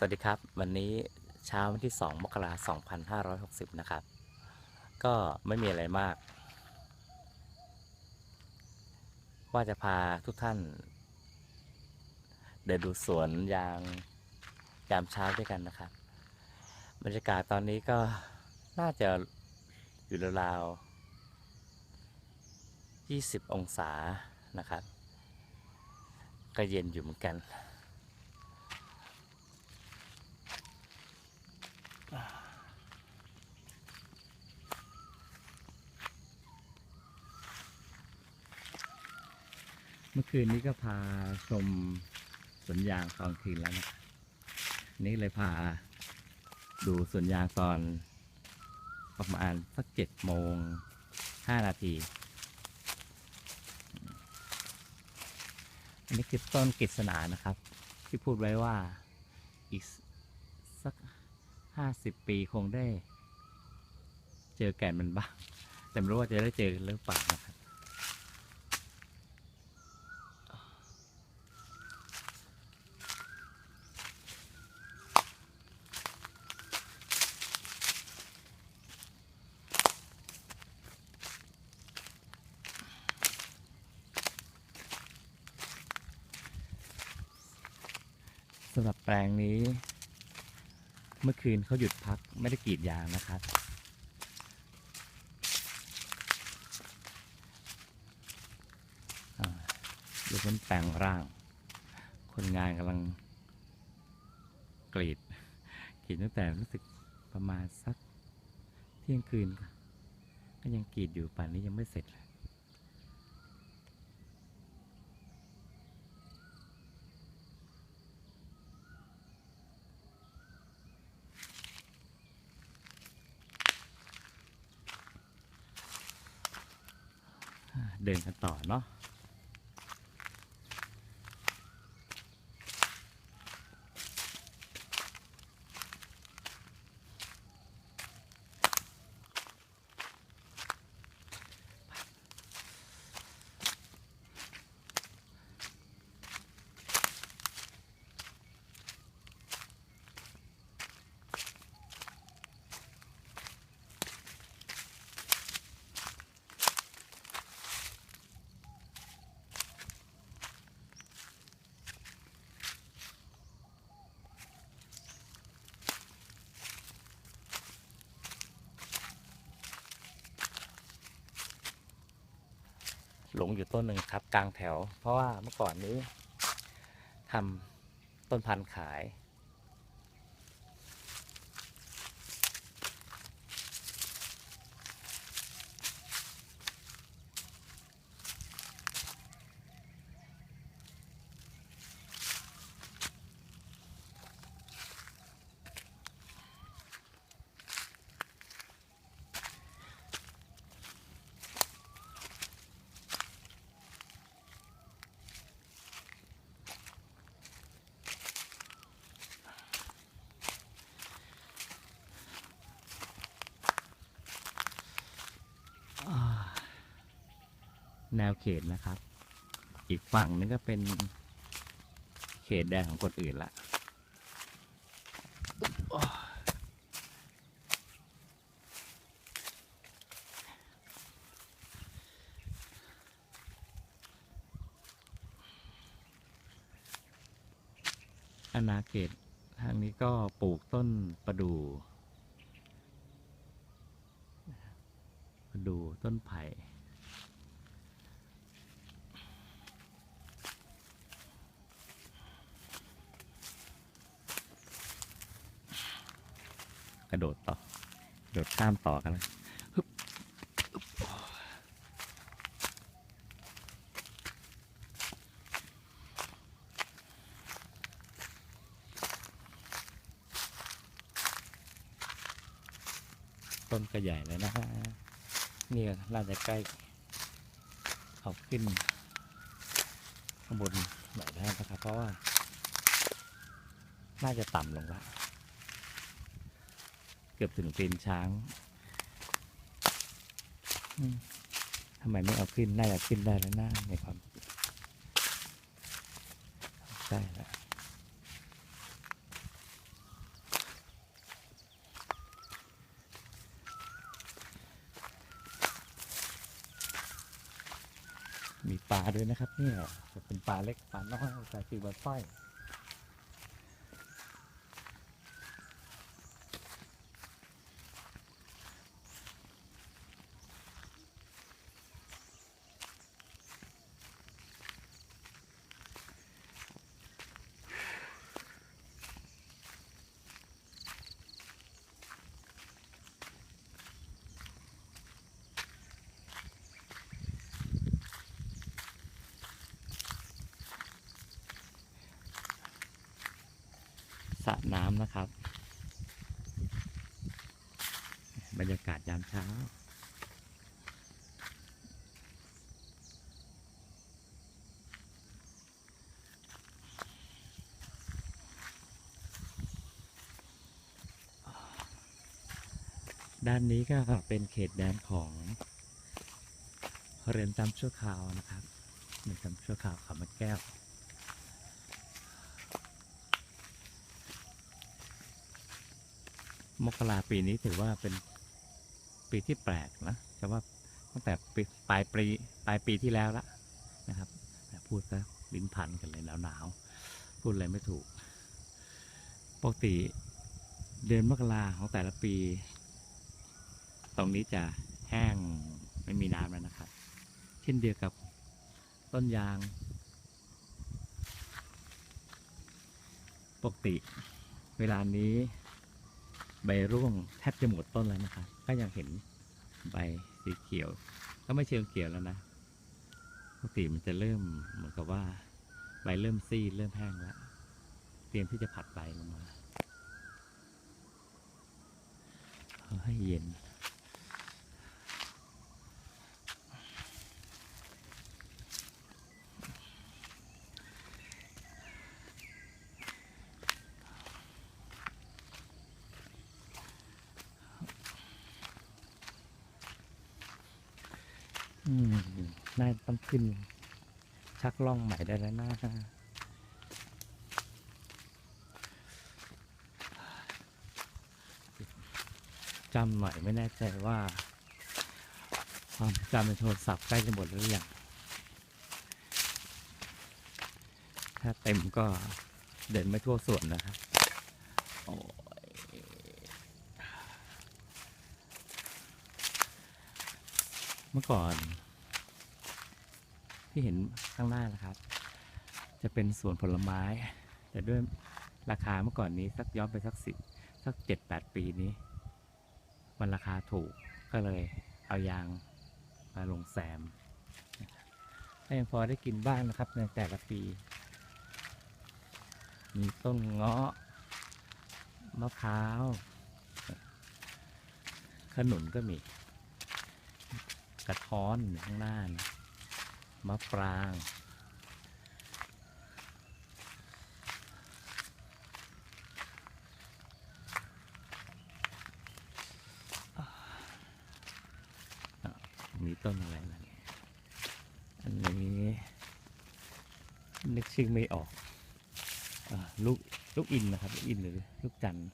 สวัสดีครับ วันนี้เช้าวันที่ 2 มกราคม2560 นะครับ ก็ไม่มีอะไรมาก ว่าจะพาทุกท่าน เดินดูสวนยางยามเช้าด้วยกันนะครับ บรรยากาศตอนนี้ก็น่าจะอยู่ราวๆ20 องศานะครับ ก็เย็นอยู่เหมือนกัน เมื่อคืนนี้ก็พาชมสวนยางตอนคืนแล้วนะนี่เลยพาดูสวนยางตอนประมาณสักเจ็ดโมงห้านาที อันนี้คือต้นกฤษณานะครับ ที่พูดไว้ว่าอีกสักห้าสิบปีคงได้ เจอแก่นมันบ้าง แต่ไม่รู้ว่าจะได้เจอหรือเปล่านะครับำหรับแปลงนี้ เมื่อคืนเขาหยุดพักไม่ได้กรีดยางนะครับดูเป็นแปลงร่าง คนงานกำลังกรีดกรีดตั้งแต่รู้สึกประมาณสักเที่ยงคืนก็ยังกรีดอยู่ป่านนี้ยังไม่เสร็จเลย เดินกันต่อเนาะ งอยู่ต้นหนึ่งครับ กลางแถว เพราะว่าเมื่อก่อนนี้ทำต้นพันธุ์ขาย แนวเขตนะครับ อีกฝั่งนึงก็เป็นเขตแดนของคนอื่นละอาณาเขตทางนี้ก็ปลูกต้นประดู่ประดู่ต้นไผ่ กระโดดต่อกระโดดข้ามต่อกันนะฮึบต้นก็ใหญ่เลยนะฮะนี่น่าจะใกล้เอาขึ้นข้างบนหน่อยแล้วนะครับ เพราะว่า น่าจะต่ำลงแล้ว เกือบถึงปีนช้างทำไมไม่เอาขึ้น น่าจะขึ้นได้แล้วนะในความได้แล้วมีปลาด้วยนะครับเนี่ยจะเป็นปลาเล็กปลาน้อยปลาสีบะไฟ อยสระน้ำนะครับ บรรยากาศยามเช้า ด้านนี้ก็เป็นเขตแดนของเรือนจำชั่วคราวนะครับเรือนจำชั่วคราวขามันแก้ว มกราปีนี้ถือว่าเป็นปีที่แปลกนะแต่ว่าตั้งแต่ปลายปีปลายปีที่แล้วละนะครับพูดซะลิ้นพันกันเลยหนาวหนาวๆพูดอะไรไม่ถูก ปกติเดือนมกราของแต่ละปี ตรงนี้จะแห้งไม่มีน้ำแล้วนะครับ เช่นเดียวกับต้นยาง ปกติ เวลานี้ ใบร่วงแทบจะหมดต้นแล้วนะคะ ก็ยังเห็นใบสีเขียว ก็ไม่เชิงเขียวแล้วนะปกติมันจะเริ่มเหมือนกับว่า ใบเริ่มซีดเริ่มแห้งแล้ว เตรียมที่จะผัดใบลงมาเอาให้เย็น อืม น่าต้องขึ้น ชักล่องใหม่ได้แล้วนะจำหน่อยไม่แน่ใจว่า ความจำในโทรศัพท์ใกล้จะหมดหรือยังถ้าเต็มก็เดินไม่ทั่วส่วนนะครับโอ้เมื่อก่อน ที่เห็นข้างหน้านะครับ จะเป็นสวนผลไม้ แต่ด้วยราคาเมื่อก่อนนี้สักย้อนไปสักสิสักเจ็ดแปดปีนี้ มันราคาถูกก็เลยเอายางมาลงแซมก็ยังพอได้กินบ้างนะครับในแต่ละปี มีต้นเงาะมะพร้าว ขนุนก็มี กระท้อนข้างหน้านะ มะปราง มีต้นอะไรนะนี่อันนี้ นึกชื่อไม่ออกอลูกลูกอินนะครับ ลูกอินหรือลูกจันทร์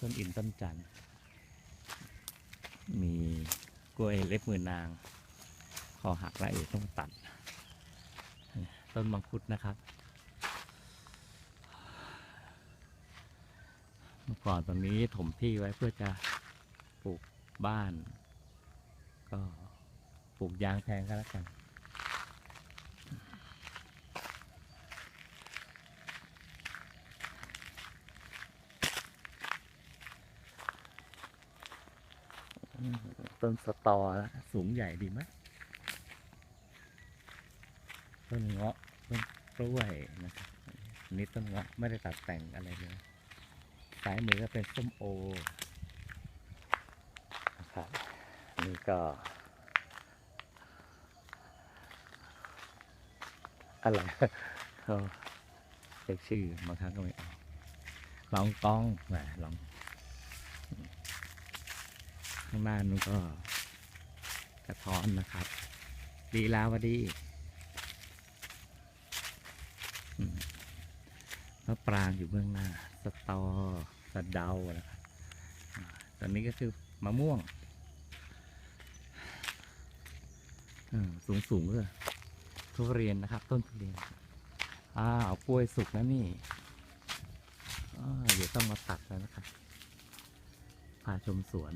ต้นอินต้นจันทร์มีกล้วยเล็บมือนาง อหักและเอต้องตัด ต้นมังคุดนะครับเมื่อก่อนตรงนี้ถมที่ไว้เพื่อจะปลูกบ้าน ก็ปลูกยางแทนก็แล้วกันต้นสตอแล้วสูงใหญ่ดีไหม ต้นเงาะต้นกล้วยนะครับนี้ต้นเงาะไม่ได้ตัดแต่งอะไรเลยซ้ายมือก็เป็นส้มโอนะครับนี่ก็อะไรเขาเรียกชื่อบางครั้งก็ไม่ออกลองกองแหมลอง ข้างหน้านู้นก็กระท้อนนะครับลีลาวดีอืม มะปรางอยู่เบื้องหน้า สตอสะเดานะครับตอนนี้ก็คือมะม่วงสูงสูงเลยทุเรียนนะครับ ต้นทุเรียนอ้าวกล้วยสุกแล้วนี่เดี๋ยวต้องมาตัดแล้วนะครับพาชมสวน